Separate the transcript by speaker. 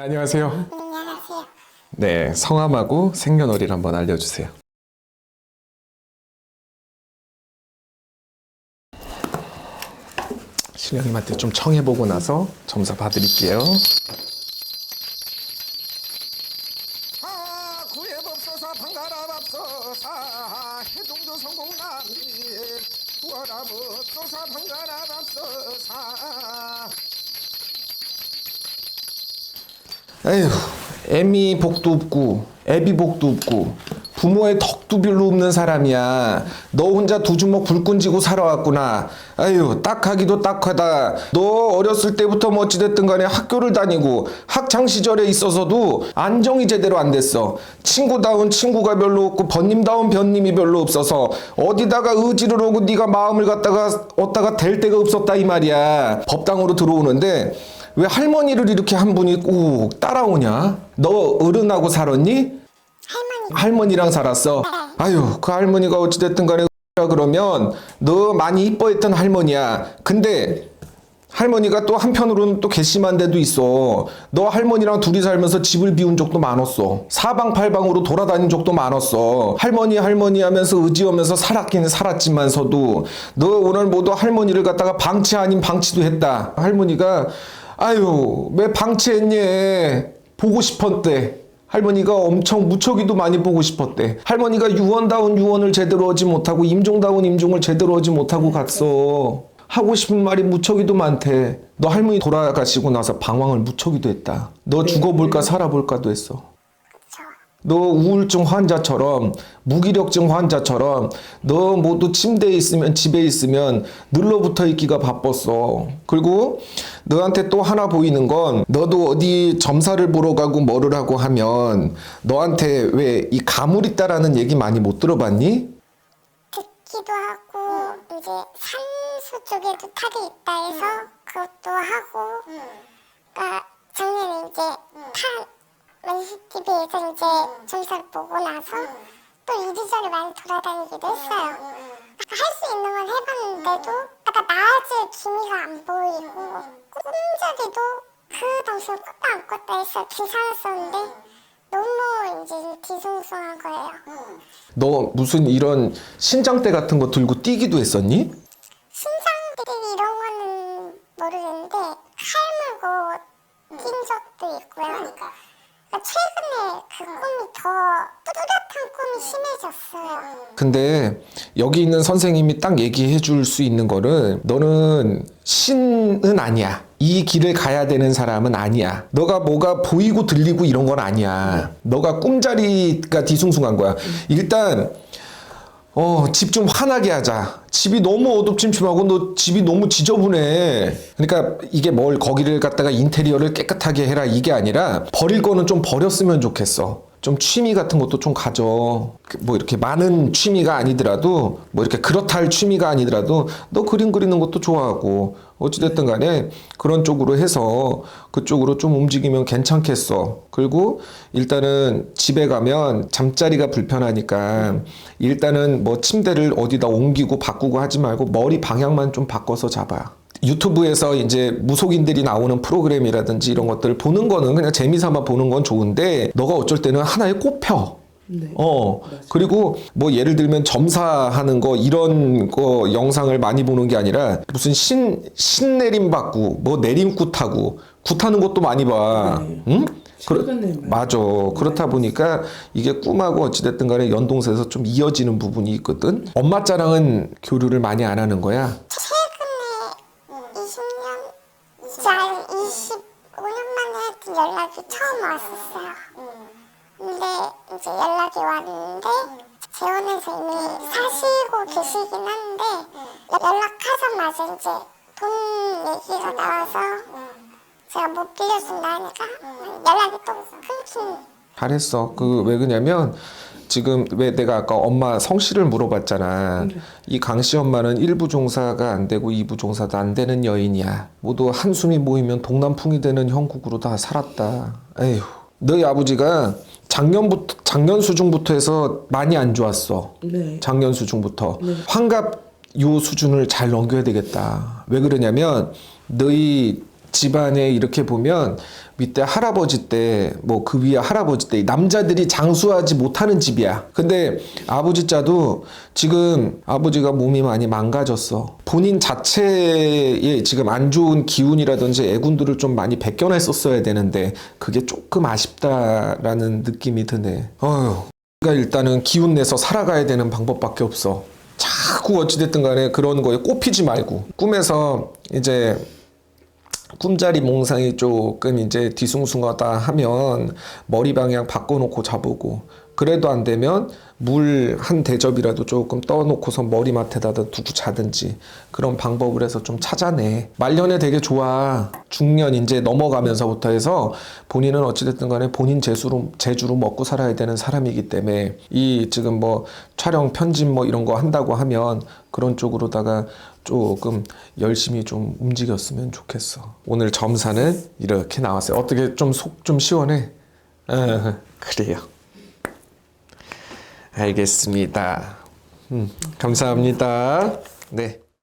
Speaker 1: 안녕하세요.
Speaker 2: 안녕하세요.
Speaker 1: 네, 성함하고 생년월일 한번 알려주세요. 신령님한테 좀 청해보고 나서 점사 봐드릴게요.
Speaker 3: 아 구해법소사 방가라밥소사 해동조 성공남이 구하라법소사 방가라밥소사
Speaker 1: 에휴, 애미 복도 없고 애비 복도 없고 부모의 덕도 별로 없는 사람이야. 너 혼자 두 주먹 불끈 쥐고 살아왔구나. 아유, 딱하기도 딱하다. 너 어렸을 때부터 뭐 어찌됐든 간에 학교를 다니고 학창 시절에 있어서도 안정이 제대로 안 됐어. 친구다운 친구가 별로 없고 번님다운 번님이 별로 없어서 어디다가 의지를 하고 네가 마음을 갖다가 얻다가 될 데가 없었다 이 말이야. 법당으로 들어오는데 왜 할머니를 이렇게 한 분이 꼭 따라오냐? 너 어른하고 살았니?
Speaker 2: 할머니,
Speaker 1: 할머니 랑 살았어. 아유, 그 할머니가 어찌됐든 간에 라 그러면 너 많이 이뻐했던 할머니야. 근데 할머니가 또 한편으로는 또 괘씸한 데도 있어. 너 할머니랑 둘이 살면서 집을 비운 적도 많았어. 사방팔방으로 돌아다닌 적도 많았어. 할머니 할머니 하면서 의지하면서 살았긴 살았지만서도 너 오늘 모두 할머니를 갖다가 방치 아닌 방치도 했다. 할머니가 아유 왜 방치했니? 보고 싶었대. 할머니가 엄청 무척이도 많이 보고 싶었대. 할머니가 유언다운 유언을 제대로 하지 못하고 임종다운 임종을 제대로 하지 못하고 갔어. 하고 싶은 말이 무척이도 많대. 너 할머니 돌아가시고 나서 방황을 무척이도 했다. 너 죽어볼까 살아볼까도 했어. 저너 우울증 환자처럼 무기력증 환자처럼 너 모두 침대에 있으면 집에 있으면 늘러붙어 있기가 바빴어. 그리고 너한테 또 하나 보이는 건 너도 어디 점사를 보러 가고 뭐를 하고 하면 너한테 왜 이 가물 있다라는 얘기 많이 못 들어봤니?
Speaker 2: 듣기도 하고 이제 산수 쪽에도 탑이 있다 해서 그것도 하고 그러니까 작년에 이제 탑 왼시TV에서 이제 점사를 보고 나서 또 이리저리 많이 돌아다니기도 했어요. 할 수 있는 건 해봤는데도 아까 나아질 기미가 안 보이고 꿈자리도 그 당시에 꿨다 안 꿨다 해서 괜찮았었는데 너무 이제 뒤숭숭한 거예요.
Speaker 1: 너 무슨 이런 신장대 같은 거 들고 뛰기도 했었니?
Speaker 2: 신상들이 이런 거는 모르겠는데 칼 물고 뛴 적도 있고요. 그러니까. 최근에 그 꿈이 더 뚜렷한 꿈이 심해졌어요.
Speaker 1: 근데 여기 있는 선생님이 딱 얘기해 줄 수 있는 거는 너는 신은 아니야. 이 길을 가야 되는 사람은 아니야. 너가 뭐가 보이고 들리고 이런 건 아니야. 너가 꿈자리가 뒤숭숭한 거야. 일단 어, 집 좀 환하게 하자. 집이 너무 어둡침침하고 너 집이 너무 지저분해. 그러니까 이게 뭘 거기를 갖다가 인테리어를 깨끗하게 해라 이게 아니라 버릴 거는 좀 버렸으면 좋겠어. 좀 취미 같은 것도 좀 가져. 그뭐 이렇게 많은 취미가 아니더라도 뭐 이렇게 그렇다 할 취미가 아니더라도 너 그림 그리는 것도 좋아하고 어찌됐든 간에 그런 쪽으로 해서 그쪽으로 좀 움직이면 괜찮겠어. 그리고 일단은 집에 가면 잠자리가 불편하니까 일단은 뭐 침대를 어디다 옮기고 바꾸고 하지 말고 머리 방향만 좀 바꿔서 잡아. 유튜브에서 이제 무속인들이 나오는 프로그램이라든지 이런 것들 보는 거는 그냥 재미삼아 보는 건 좋은데 너가 어쩔 때는 하나에 꼽혀.
Speaker 4: 네.
Speaker 1: 어 그리고 뭐 예를 들면 점사하는 거 이런 거 영상을 많이 보는 게 아니라 무슨 신 신내림 받고 뭐 내림굿 하고 굿 하는 것도 많이 봐.
Speaker 4: 네.
Speaker 1: 응?
Speaker 4: 많이
Speaker 1: 맞아. 그렇다 보니까 이게 꿈하고 어찌됐든 간에 연동돼서 좀 이어지는 부분이 있거든. 엄마 자랑은 교류를 많이 안 하는 거야.
Speaker 2: 최근에 20년, 이제 한 25년 만에 하여튼 연락이 처음 왔었어요. 근데 이제 연락이 왔는데 재혼해서 이미 사시고 계시긴 한데 연락하자마자 이제 돈 얘기가 나와서 제가 못 빌려준다 하니까 연락이 또 끊긴
Speaker 1: 잘했어. 그 왜 그냐면 지금 왜 내가 아까 엄마 성씨를 물어봤잖아. 이 강씨 엄마는 일부 종사가 안 되고 이부 종사도 안 되는 여인이야. 모두 한숨이 모이면 동남풍이 되는 형국으로 다 살았다. 에휴. 너희 아버지가 작년부터 작년 수중부터 해서 많이 안 좋았어.
Speaker 4: 네.
Speaker 1: 작년 수중부터 환갑 요 수준을 잘 넘겨야 되겠다. 왜 그러냐면 너희 집안에 이렇게 보면 밑에 할아버지 때 뭐 그 위에 할아버지 때 남자들이 장수하지 못하는 집이야. 근데 아버지 자도 지금 아버지가 몸이 많이 망가졌어. 본인 자체에 지금 안 좋은 기운이라든지 애군들을 좀 많이 벗겨냈었어야 되는데 그게 조금 아쉽다라는 느낌이 드네. 어휴. 그러니까 일단은 기운 내서 살아가야 되는 방법밖에 없어. 자꾸 어찌됐든 간에 그런 거에 꼽히지 말고 꿈에서 이제 꿈자리 몽상이 조금 이제 뒤숭숭하다 하면 머리 방향 바꿔놓고 자보고 그래도 안 되면 물 한 대접이라도 조금 떠놓고서 머리맡에다 두고 자든지 그런 방법을 해서 좀 찾아내 말년에 되게 좋아 중년 이제 넘어가면서부터 해서 본인은 어찌됐든 간에 본인 재수로 재주로 먹고 살아야 되는 사람이기 때문에 이 지금 뭐 촬영 편집 뭐 이런 거 한다고 하면 그런 쪽으로다가 조금 열심히 좀 움직였으면 좋겠어. 오늘 점사는 이렇게 나왔어요. 어떻게 좀 속좀 시원해? 어, 그래요. 알겠습니다. 음, 감사합니다. 네.